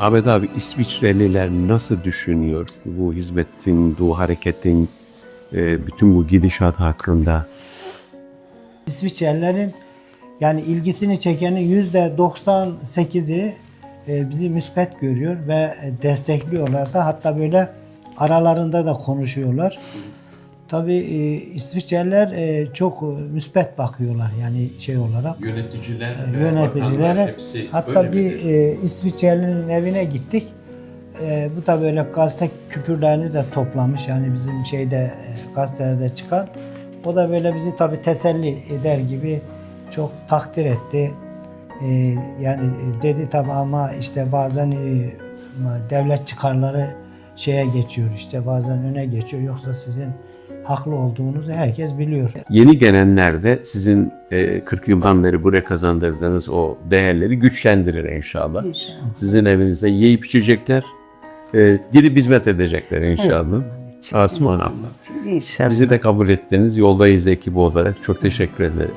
Ahmet abi İsviçreliler nasıl düşünüyor bu hizmetin, bu hareketin, e, bütün bu gidişat hakkında? İsviçrelilerin yani ilgisini çekenin yüzde 98'i e, bizi müspet görüyor ve destekliyorlar da hatta böyle aralarında da konuşuyorlar. Tabii e, İsviçreliler e, çok e, müspet bakıyorlar yani şey olarak. Yöneticiler, yöneticilere. Hatta bir e, İsviçreli'nin evine gittik. E, bu da böyle gazete küpürlerini de toplamış. Yani bizim şeyde e, gazetelerde çıkan. O da böyle bizi tabii teselli eder gibi çok takdir etti. E, yani e, dedi tabii ama işte bazen e, devlet çıkarları şeye geçiyor işte bazen öne geçiyor. Yoksa sizin haklı olduğunuzu herkes biliyor. Yeni gelenler de sizin e, 40 yıldan beri buraya kazandırdığınız o değerleri güçlendirir inşallah. İnşallah. Sizin evinizde yiyip içecekler, e, gidip hizmet edecekler inşallah. Asman abla. İnşallah. Bizi de kabul ettiniz. Yoldayız ekibi olarak. Çok teşekkür ederim.